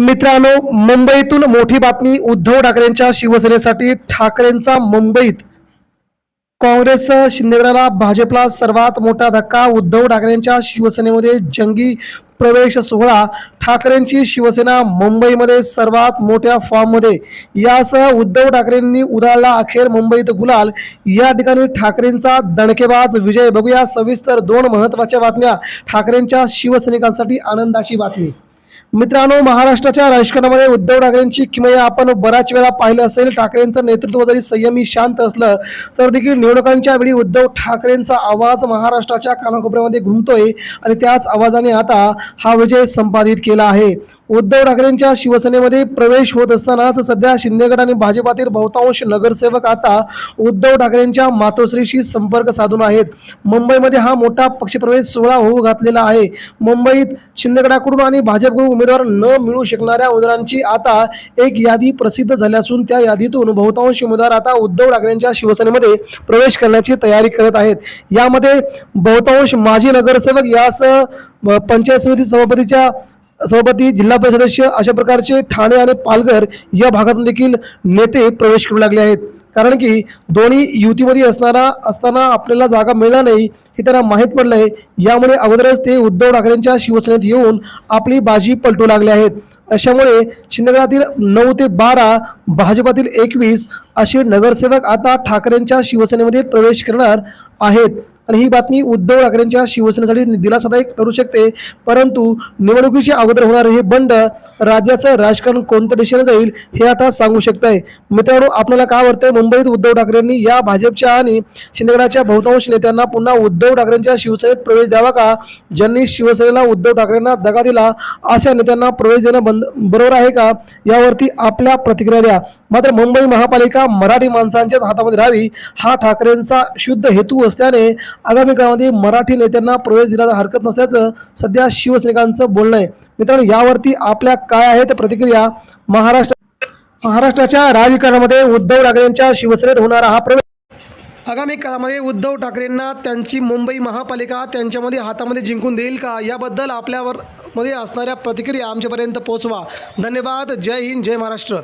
मित्रांनो मुंबईतून मोठी बातमी उद्धव ठाकरेंच्या शिवसेनेसाठी ठाकरेंचा मुंबईत. काँग्रेस शिंदेगडाला भाजपला सर्वात मोठा धक्का उद्धव ठाकरेंच्या शिवसेनेमध्ये जंगी प्रवेश सोहळा ठाकरेंची शिवसेना मुंबईमध्ये सर्वात मोठ्या फॉर्ममध्ये. यासह उद्धव ठाकरेंनी उधळला अखेर मुंबईत गुलाल. या ठिकाणी ठाकरेंचा दणकेबाज विजय. बघूया सविस्तर दोन महत्त्वाच्या बातम्या ठाकरेंच्या शिवसैनिकांसाठी आनंदाची बातमी. मित्रांनो महाराष्ट्राच्या राजकारणामध्ये उद्धव ठाकरेंची किमया आपण बऱ्याच वेळा पाहिलं असेल. ठाकरेंचं नेतृत्व जरी संयमी शांत असलं तर देखील निवडणुकांच्या वेळी उद्धव ठाकरेंचा आवाज महाराष्ट्राच्या कानाकोपऱ्यामध्ये घुमतोय आणि त्याच आवाजाने आता हा विजय संपादित केला आहे. उद्धव ठाकरेंच्या शिवसेनेमध्ये प्रवेश होत असतानाच सध्या शिंदेगड आणि भाजपातील बहुतांश नगरसेवक आता उद्धव ठाकरेंच्या मातोश्रीशी संपर्क साधून आहेत. मुंबईमध्ये हा मोठा पक्षप्रवेश सोहळा होऊ घातलेला आहे. मुंबईत शिंदेगडाकडून आणि भाजपकडून उमेदवार न मिळू शकणाऱ्या उमेदवारांची आता एक यादी प्रसिद्ध झाली असून त्या यादीतून बहुतांश उमेदवार आता उद्धव ठाकरेंच्या शिवसेनेमध्ये प्रवेश करण्याची तयारी करत आहेत. यामध्ये बहुतांश माजी नगरसेवक यासह पंचायत समिती सभापतीच्या सभापती जिल्हा परिषद सदस्य अशा प्रकारचे ठाणे आणि पालघर या भागातून देखील नेते प्रवेश करू लागले आहेत. कारण की दोन्ही युतीमध्ये असणारा असताना आपल्याला जागा मिळणार नाही हे त्यांना माहीत पडलं आहे. यामुळे अगोदरच ते उद्धव ठाकरेंच्या शिवसेनेत येऊन आपली बाजी पलटू लागले आहेत. अशामुळे शिंदेगडातील नऊ ते बारा भाजपातील एकवीस असे नगरसेवक आता ठाकरेंच्या शिवसेनेमध्ये प्रवेश करणार आहेत. आणि ही बातमी उद्धव ठाकरेंच्या शिवसेनेसाठी दिलासादायक ठरू शकते. परंतु निवडणुकीच्या अगोदर होणारे हे बंड राज्याचं राजकारण कोणत्या दिशेने जाईल हे आता सांगू शकताय. मित्रांनो आपल्याला काय वाटतंय? मुंबईत उद्धव ठाकरेंनी या भाजपच्या आणि शिंदेगडाच्या बहुतांश नेत्यांना पुन्हा उद्धव ठाकरेंच्या शिवसेनेत प्रवेश द्यावा का? ज्यांनी शिवसेनेला उद्धव ठाकरेंना दगा दिला अशा नेत्यांना प्रवेश देणं बंद बरोबर आहे का? यावरती आपल्या प्रतिक्रिया द्या. मात्र मुंबई महापालिका मराठी माणसांच्याच हातामध्ये राहावी हा ठाकरेंचा शुद्ध हेतू असल्याने आगामी काळामध्ये मराठी नेत्यांना प्रवेश दिला हरकत नसल्याचं सध्या शिवसैनिकांचं बोलणं आहे. मित्रांनो यावरती आपल्या काय आहेत प्रतिक्रिया महाराष्ट्र महाराष्ट्राच्या राजकारणामध्ये उद्धव ठाकरेंच्या शिवसेनेत होणारा हा प्रवेश आगामी काळामध्ये उद्धव ठाकरेंना त्यांची मुंबई महापालिका त्यांच्यामध्ये हातामध्ये जिंकून देईल का? याबद्दल आपल्यावर मध्ये असणाऱ्या प्रतिक्रिया आमच्यापर्यंत पोहोचवा. धन्यवाद. जय हिंद जय महाराष्ट्र.